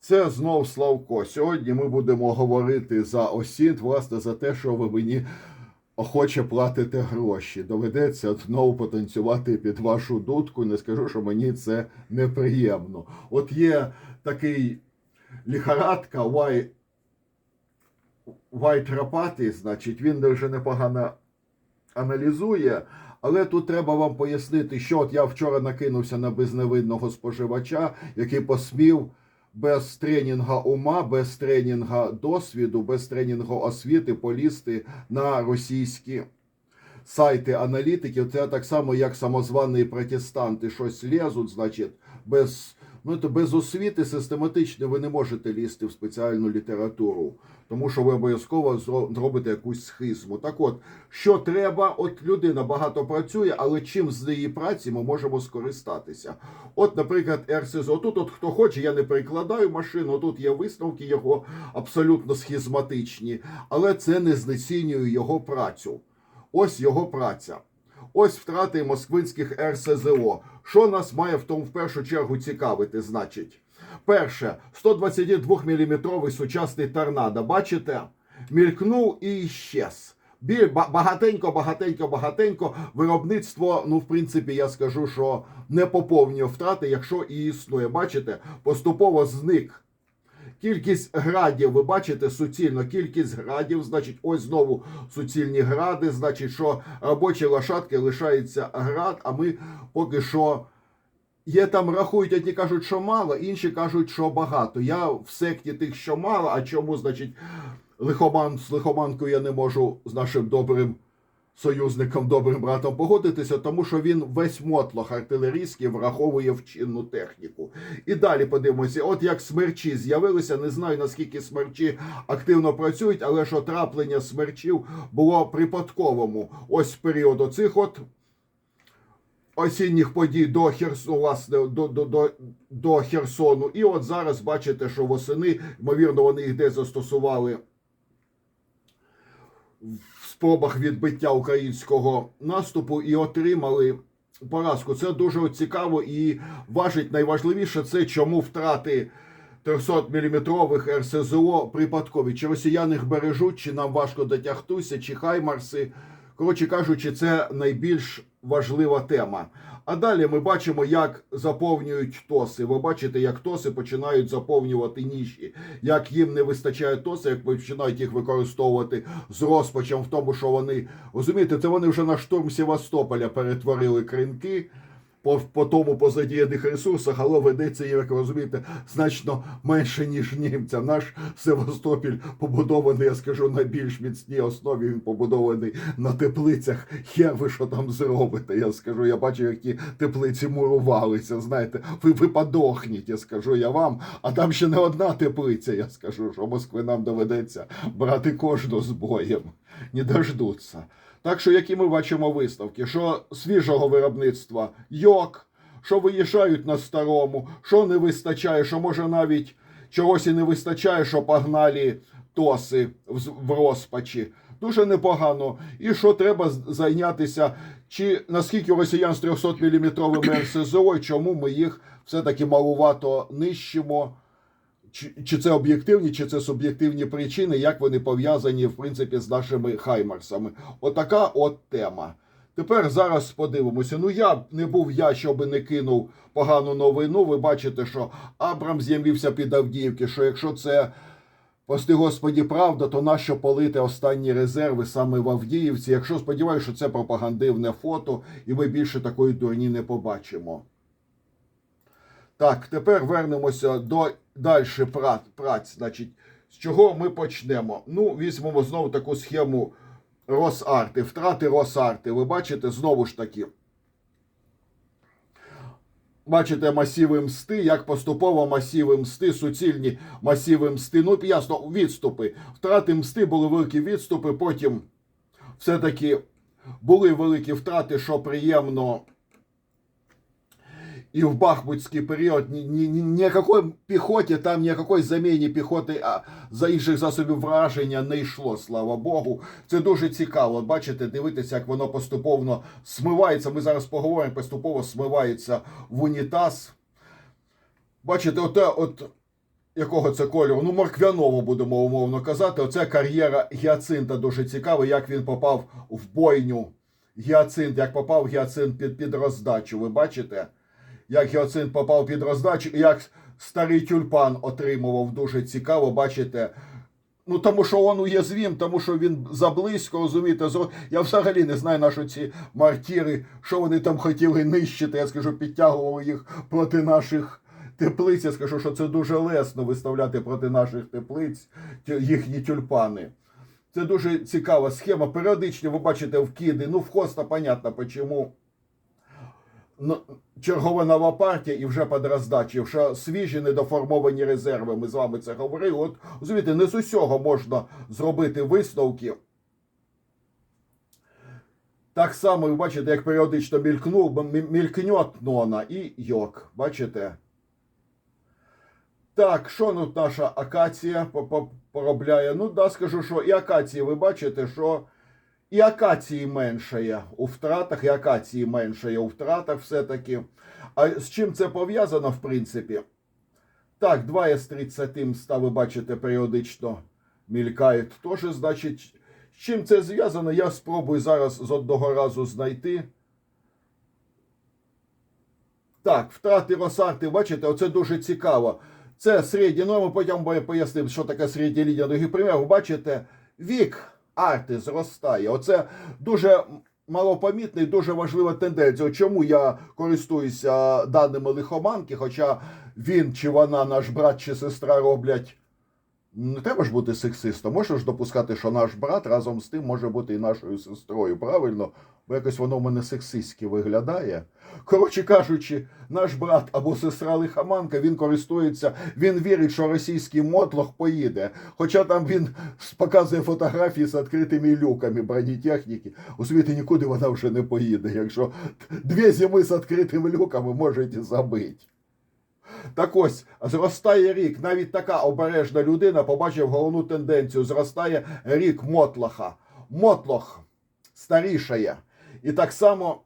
Це знов Славко. Сьогодні ми будемо говорити за осінт, власне, за те, що ви мені охоче платите гроші. Доведеться знову потанцювати під вашу дудку. Не скажу, що мені це неприємно. От є такий ліхарадка Вай... Вайтрапати, значить, він дуже непогано аналізує. Але тут треба вам пояснити, що от я вчора накинувся на безневидного споживача, який посмів без тренінга ума, без тренінга досвіду, без тренінгу освіти полізти на російські сайти аналітиків. Це так само, як самозвані протестанти щось лезуть, значить, без, ну, то без освіти систематично ви не можете лізти в спеціальну літературу, тому що ви обов'язково зробите якусь схизму. Так от, що треба, от людина багато працює, але чим з її праці ми можемо скористатися? От, наприклад, РСЗО. Тут, от хто хоче, я не перекладаю машину, тут є висновки його абсолютно схизматичні, але це не знецінює його працю. Ось його праця. Ось втрати москвинських РСЗО. Що нас має в тому в першу чергу цікавити, значить? Перше, 122 мм сучасний торнадо. Бачите? Мількнув і щез. Біль багатенько, багатенько, багатенько. Виробництво, ну, в принципі, я скажу, що не поповнює втрати, якщо і існує. Бачите, поступово зник. Кількість градів, ви бачите, суцільно кількість градів, значить, ось знову суцільні гради, значить, що робочі лошадки лишається град, а ми поки що є там рахують, одні кажуть, що мало, інші кажуть, що багато. Я в секті тих, що мало, а чому, значить, лихоман з лихоманкою я не можу з нашим добрим союзником, добрим братом погодитися, тому що він весь мотлох артилерійський враховує в чинну техніку. І далі подивимося, от як смерчі з'явилися. Не знаю наскільки смерчі активно працюють, але що траплення смерчів було припадковому. Ось період оцих от осінніх подій до Херсону, власне, до, до, до, до Херсону. І от зараз бачите, що восени, ймовірно, вони їх десь застосували спробах відбиття українського наступу і отримали поразку. Це дуже цікаво і важить найважливіше це, чому втрати 300-мм РСЗО припадкові. Чи росіяни їх бережуть, чи нам важко дотягтися, чи хаймарси. Коротше кажучи, це найбільш важлива тема. А далі ми бачимо, як заповнюють тоси. Ви бачите, як тоси починають заповнювати ніші, як їм не вистачає тоси, як починають їх використовувати з розпачем в тому, що вони розумієте, це вони вже на штурм Севастополя перетворили кринки. По, по тому позадіяних ресурсах, але ведеться, як розумієте, значно менше, ніж німцям. Наш Севастополь побудований, я скажу, на більш міцній основі. Він побудований на теплицях. Хер ви що там зробите? Я скажу, я бачу, як ті теплиці мурувалися. Знаєте, ви, ви подохніть, я скажу я вам. А там ще не одна теплиця. Я скажу, що Москви нам доведеться брати кожну з боєм. Не дождуться. Так що, які ми бачимо висновки, що свіжого виробництва йок, що виїжджають на старому, що не вистачає, що може навіть чогось і не вистачає, що погнали тоси в, в розпачі. Дуже непогано. І що треба зайнятися, чи наскільки росіян з 300 мм РСЗО, і чому ми їх все-таки малувато нищимо. Чи, це об'єктивні, чи це суб'єктивні причини, як вони пов'язані в принципі з нашими хаймарсами? Отака от тема. Тепер зараз подивимося. Ну я б не був я, щоби не кинув погану новину. Ви бачите, що Абрам з'явився під Авдіївки, що якщо це, прости господі, правда, то нащо полити останні резерви саме в Авдіївці? Якщо сподіваюся, що це пропагандивне фото, і ми більше такої дурні не побачимо. Так, тепер вернемося до далі праць. Значить, з чого ми почнемо? Ну, візьмемо знову таку схему Росарти, втрати Росарти. Ви бачите, знову ж таки. Бачите масіви мсти, як поступово масіви мсти, суцільні масіви мсти. Ну, ясно, відступи. Втрати мсти були великі відступи, потім все-таки були великі втрати, що приємно и в бахмутский период ни, ни, ни, ни о какой піхоті, там ні о какой заміні піхоти а за інших засобів враження не йшло, слава Богу. Це дуже цікаво. Бачите, дивитися, як воно поступово смивається. Ми зараз поговоримо, поступово смивається в унітаз. Бачите, оте, от якого це кольору? Ну, морквяного будемо умовно казати. Оце кар'єра Гіацинта дуже цікава, як він попав в бойню. Гіацинт, як попав Гіацинт під, під роздачу. Ви бачите? Як Гіацинт попав під роздачу, і як старий тюльпан отримував дуже цікаво, бачите. Ну, тому що він уязвим, тому що він заблизько, розумієте, я взагалі не знаю, на що ці мартіри, що вони там хотіли нищити. Я скажу, підтягували їх проти наших теплиць. Я скажу, що це дуже лесно виставляти проти наших теплиць їхні тюльпани. Це дуже цікава схема. Періодично ви бачите вкиди. Ну, в хоста, понятно, почему. Ну, чергова нова партія і вже під роздачі, вже свіжі недоформовані резерви. Ми з вами це говорили. От розумієте, не з усього можна зробити висновки. Так само, ви бачите, як періодично мількнув, мі- мількнет нона і йок. Бачите? Так, що тут наша акація по- по- поробляє? Ну, да, скажу, що і акації, ви бачите, що і акації меншає у втратах, і акації меншає у втратах все-таки. А з чим це пов'язано, в принципі? Так, 2 С-30 мста, ви бачите, періодично мількають. Тож, значить, з чим це зв'язано, я спробую зараз з одного разу знайти. Так, втрати Росарти, бачите, оце дуже цікаво. Це середні норми, потім я пояснив, що таке середня лінія другий примір. Ви бачите, вік арти зростає. Оце дуже малопомітна і дуже важлива тенденція. Чому я користуюся даними лихоманки, хоча він чи вона, наш брат чи сестра роблять. Не треба ж бути сексистом. Можеш допускати, що наш брат разом з тим може бути і нашою сестрою. Правильно? Бо якось воно в мене сексистськи виглядає. Коротше кажучи, наш брат або сестра лихоманка, він користується, він вірить, що російський мотлох поїде. Хоча там він показує фотографії з відкритими люками бронетехніки. У світі нікуди вона вже не поїде. Якщо дві зими з відкритими люками можете забити. Так ось, зростає рік. Навіть така обережна людина побачив головну тенденцію. Зростає рік Мотлаха. Мотлох старішає. І так само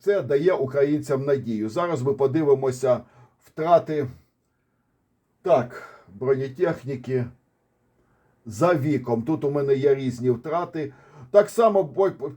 це дає українцям надію. Зараз ми подивимося втрати так, бронетехніки за віком. Тут у мене є різні втрати. Так само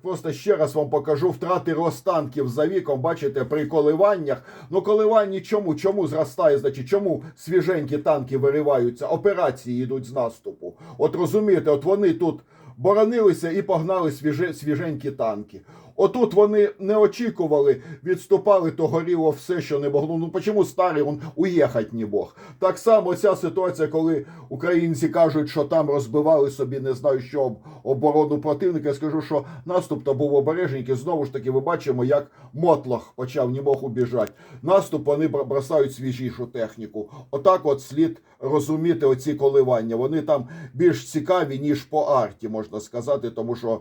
просто ще раз вам покажу втрати розтанків за віком. Бачите, при коливаннях. Ну, коливанні чому? Чому зростає? Значить, чому свіженькі танки вириваються? Операції йдуть з наступу. От розумієте, от вони тут боронилися і погнали свіже, свіженькі танки. Отут вони не очікували, відступали, то горіло все, що не могло. Ну чому старий он уїхати не мог? Так само ця ситуація, коли українці кажуть, що там розбивали собі, не знаю, що оборону противника. Я скажу, що наступ то був обережненький. Знову ж таки, ви бачимо, як Мотлох почав не мог убіжати. Наступ вони бросають свіжішу техніку. Отак, от слід розуміти оці коливання. Вони там більш цікаві, ніж по арті, можна сказати, тому що.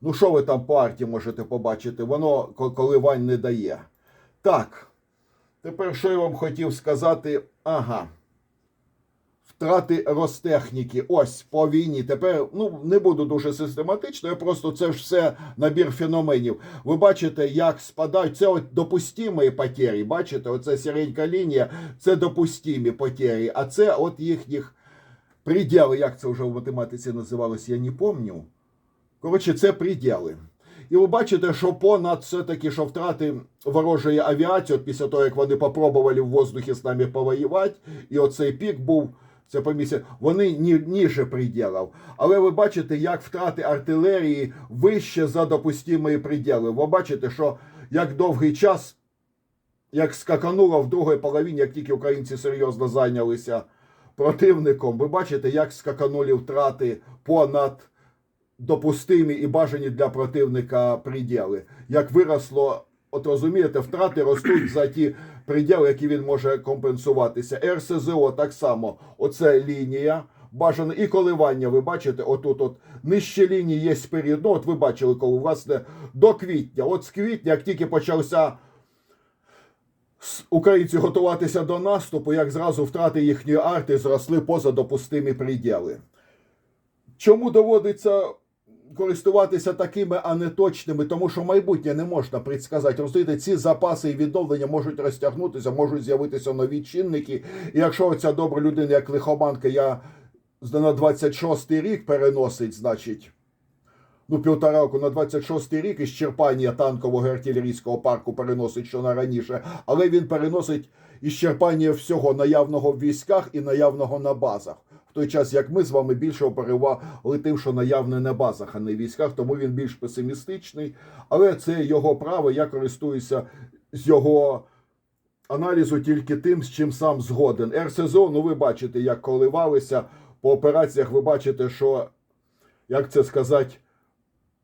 Ну, що ви там по арті можете побачити? Воно ко- коливань не дає. Так. Тепер що я вам хотів сказати? Ага. Втрати Ростехніки. Ось по війні. Тепер ну не буду дуже систематично. Я просто це ж все набір феноменів. Ви бачите, як спадають. Це от допустимі потері. Бачите, оце середня лінія, це допустимі потері. А це от їхніх приділи. Як це вже в математиці називалось, я не пам'ятаю. Коротше, це приділи. І ви бачите, що понад все-таки, що втрати ворожої авіації, от після того, як вони попробували в воздухі з нами повоювати, і оцей пік був, це по вони ні, ніже приділів. Але ви бачите, як втрати артилерії вище за допустимі приділи. Ви бачите, що як довгий час, як скакануло в другій половині, як тільки українці серйозно зайнялися противником, ви бачите, як скаканули втрати понад допустимі і бажані для противника приділи. Як виросло, от розумієте, втрати ростуть за ті приділи, які він може компенсуватися. РСЗО так само, оце лінія. Бажано і коливання, ви бачите, отут, от нижче лінії є період. Ну, от ви бачили, коли власне до квітня. От з квітня, як тільки почався українці готуватися до наступу, як зразу втрати їхньої арти зросли поза допустимі приділи. Чому доводиться користуватися такими, а не точними, тому що майбутнє не можна предсказати. Розумієте, ці запаси і відновлення можуть розтягнутися, можуть з'явитися нові чинники. І якщо оця добра людина, як лихоманка, я на 26-й рік переносить, значить. Ну, півтора року на 26-й рік черпання танкового артилерійського парку переносить що на раніше, але він переносить із черпання всього наявного в військах і наявного на базах. Той час, як ми з вами більше оперували тим, що наявне на базах, а не військах, тому він більш песимістичний. Але це його право, я користуюся з його аналізу тільки тим, з чим сам згоден. РСЗО, ну ви бачите, як коливалися по операціях, ви бачите, що, як це сказати,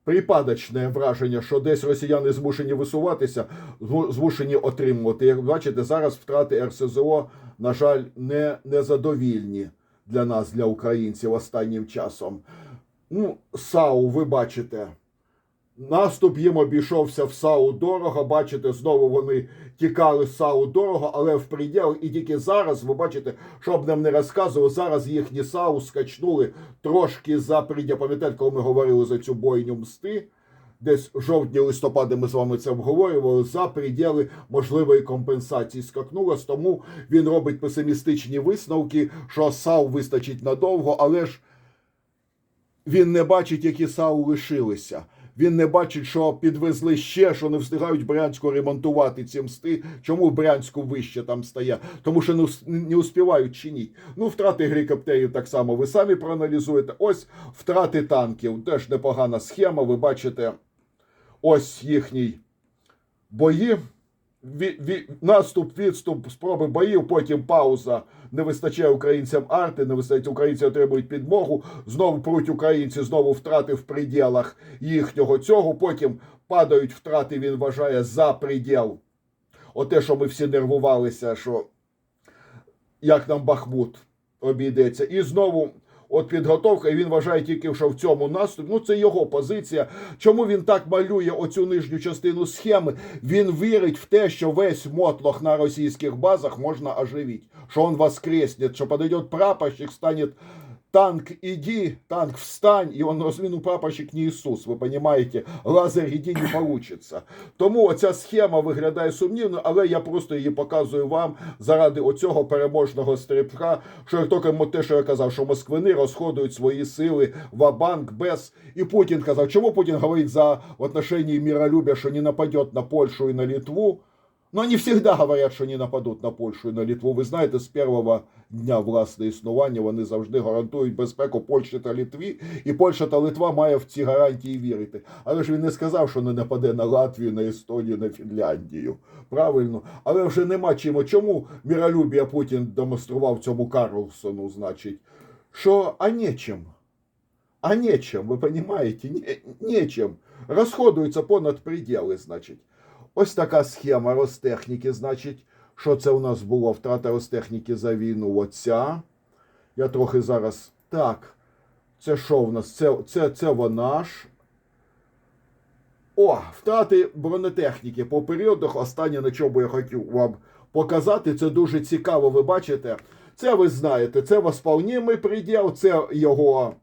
припадочне враження, що десь росіяни змушені висуватися, змушені отримувати. Як бачите, зараз втрати РСЗО, на жаль, не незадовільні для нас, для українців останнім часом. Ну, САУ, ви бачите. Наступ їм обійшовся в САУ дорого. Бачите, знову вони тікали з САУ дорого, але в приділ. І тільки зараз, ви бачите, щоб нам не розказували, зараз їхні САУ скачнули трошки за приділ. Пам'ятаєте, коли ми говорили за цю бойню мсти? Десь жовтні-листопаді ми з вами це обговорювали за приділи можливої компенсації скакнулось, тому він робить песимістичні висновки, що САУ вистачить надовго, але ж він не бачить, які САУ лишилися. Він не бачить, що підвезли ще, що не встигають Брянську ремонтувати ці мсти. Чому в Брянську вище там стає? Тому що не, ус- не успівають чинити. Ну, втрати гелікоптерів так само ви самі проаналізуєте. Ось втрати танків. Теж непогана схема. Ви бачите, ось їхній бої. Наступ, відступ, спроби боїв, потім пауза. Не вистачає українцям арти, не вистачає українці отримують підмогу. Знову пруть українці, знову втрати в приділах їхнього цього. Потім падають втрати, він вважає за приділ. Оте, що ми всі нервувалися, що як нам Бахмут обійдеться. І знову. От підготовка, і він вважає тільки, що в цьому наступі. Ну, це його позиція. Чому він так малює оцю нижню частину схеми? Він вірить в те, що весь мотлох на російських базах можна оживити. Що він воскресне, що подойдет прапорщик, станет танк иди, танк встань, і он розміну прапорщик не Ісус, ви розумієте, лазер іди не получиться. Тому оця схема виглядає сумнівно, але я просто її показую вам заради оцього переможного стрибка, що як тільки те, що я казав, що москвини розходують свої сили в банк без. І Путін казав, чому Путін говорить за в отношении миролюбия, що не нападет на Польшу і на Литву, но они всегда говорят, що не нападуть на Польщу і на Литву. Ви знаєте, з першого дня власне існування вони завжди гарантують безпеку Польщі та Литві, і Польща та Литва має в ці гарантії вірити. Але ж він не сказав, що не нападе на Латвію, на Естонію, на Фінляндію. Правильно, але вже нема чим. Чому миролюбія Путін демонстрував цьому Карлсону, значить, що а нечим. А нечем, ви розумієте? Не. Розходуються понад приділи, значить. Ось така схема Ростехніки, значить, що це у нас було? Втрата Ростехніки за війну. Оця. Я трохи зараз. Так. Це що в нас? Це, це, це вона ж. О, втрати бронетехніки по періодах. Останнє, на чому я хотів вам показати, це дуже цікаво, ви бачите. Це ви знаєте, це восполнімий приділ, це його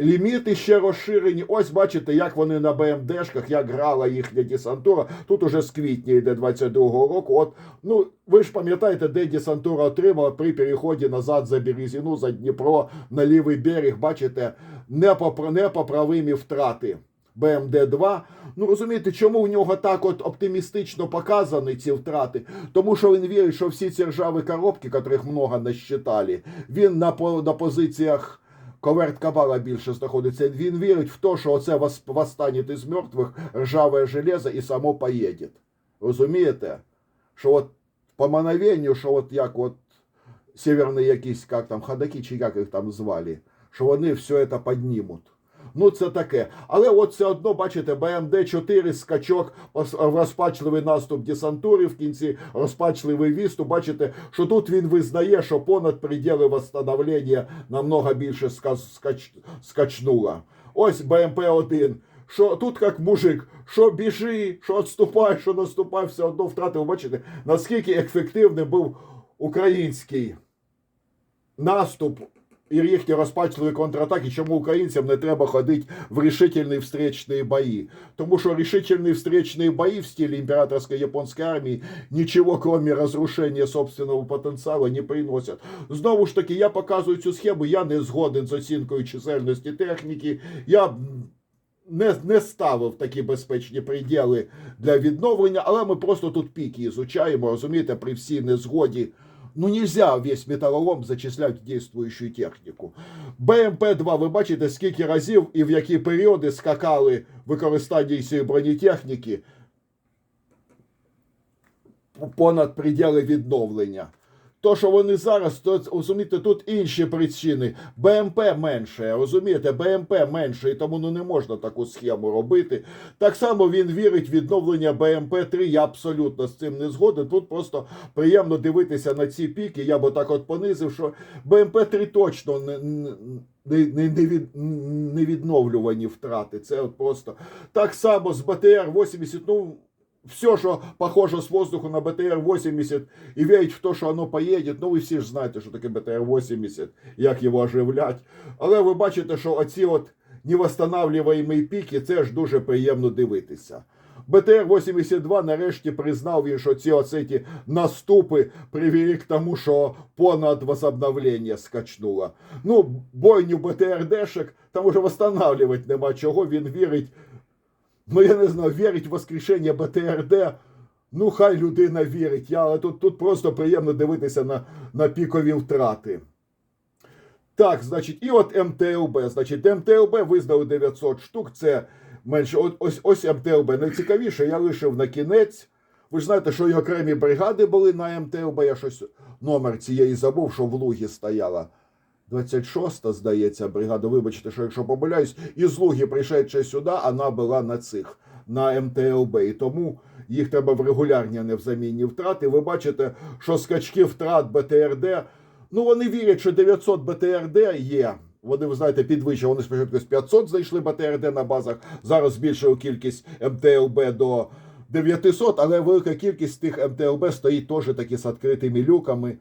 ліміти ще розширені. Ось бачите, як вони на БМДшках, як грала їхня десантура. Тут уже з квітня йде 22-го року. От, ну, ви ж пам'ятаєте, де десантура отримала при переході назад за Березіну, за Дніпро на лівий берег. Бачите, непопра- непоправимі втрати. БМД-2. Ну розумієте, чому в нього так от оптимістично показані ці втрати? Тому що він вірить, що всі ці ржаві коробки, котрих много насчитали, він на, по- на позиціях Коверт Кабала більше знаходиться. Він вірить в те, що оце восстанет із мертвих ржаве железо і само поїде. Розумієте? Що от по мановенню, що от як от северні якісь, як там, ходаки, чи як їх там звали, що вони все це піднімуть. Ну, це таке. Але от все одно, бачите, БМД-4 скачок, розпачливий наступ десантури в кінці, розпачливий віступ. Бачите, що тут він визнає, що понад приділи восстановлення намного більше ска- скач, скачнуло. Ось БМП-1. Що тут як мужик, що біжи, що відступай, що наступай, все одно втратив. Бачите, наскільки ефективним був український наступ і їхні розпачливі контратаки, чому українцям не треба ходити в рішительні встречні бої. Тому що рішительні встречні бої в стилі імператорської японської армії нічого, кроме розрушення собственного потенціалу, не приносять. Знову ж таки, я показую цю схему, я не згоден з оцінкою чисельності техніки. Я не, не ставив такі безпечні приділи для відновлення, але ми просто тут піки ізучаємо, розумієте, при всій незгоді. Ну, нельзя весь металолом зачислять в действующую техніку. БМП-2, ви бачите, скільки разів і в які періоди скакали використання цієї бронетехніки понад приділи відновлення. То, що вони зараз, то розумієте, тут інші причини. БМП менше, розумієте, БМП менше, і тому ну, не можна таку схему робити. Так само він вірить в відновлення БМП-3. Я абсолютно з цим не згоден. Тут просто приємно дивитися на ці піки. Я б так от понизив, що БМП-3 точно не, не, не, від, не відновлювані втрати. Це от просто так само з БТР-80. Ну, все, что похоже с воздуха на БТР-80 и верить в то, що воно поїде, ну ви всі ж знаєте, що таке БТР-80, як його оживлять. Але ви бачите, що оці от невосстанавлювані піки, це ж дуже приємно дивитися. БТР-82 нарешті признав він, що ці оці наступи привели к тому, що понад возобновлення скачнуло. Ну, бойню БТР-дешек, там уже восстанавливать нема чого, він вірить Ну, я не знаю, вірить в воскрешення БТРД. Ну, хай людина вірить. Але тут, тут просто приємно дивитися на, на пікові втрати. Так, значить, і от МТЛБ. Значить, МТЛБ визнали 900 штук. Це менше. От, ось, ось МТЛБ. Найцікавіше, я лишив на кінець. Ви ж знаєте, що і окремі бригади були на МТЛБ. Я щось номер цієї забув, що в Лугі стояла. 26-та, здається, бригада. Вибачте, що якщо помиляюсь, із Луги, прийшедши сюди, вона була на цих, на МТЛБ. І тому їх треба в регулярні, а не в замінні втрати. Ви бачите, що скачки втрат БТРД, ну вони вірять, що 900 БТРД є. Вони, ви знаєте, підвищили. Вони спочатку з 500 знайшли БТРД на базах. Зараз збільшили кількість МТЛБ до 900, але велика кількість тих МТЛБ стоїть теж такі з відкритими люками.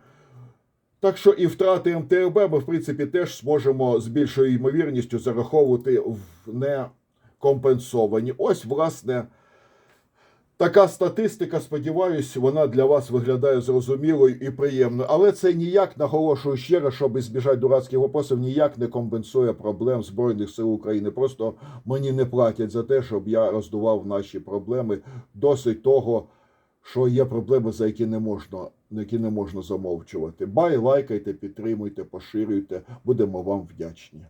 Так що і втрати МТЛБ ми, в принципі, теж зможемо з більшою ймовірністю зараховувати в некомпенсовані. Ось, власне, така статистика, сподіваюсь, вона для вас виглядає зрозумілою і приємною. Але це ніяк, наголошую ще раз, щоб збіжати дурацьких вопросів, ніяк не компенсує проблем Збройних сил України. Просто мені не платять за те, щоб я роздував наші проблеми. Досить того що є проблеми, за які не можна, на які не можна замовчувати. Бай, лайкайте, підтримуйте, поширюйте. Будемо вам вдячні.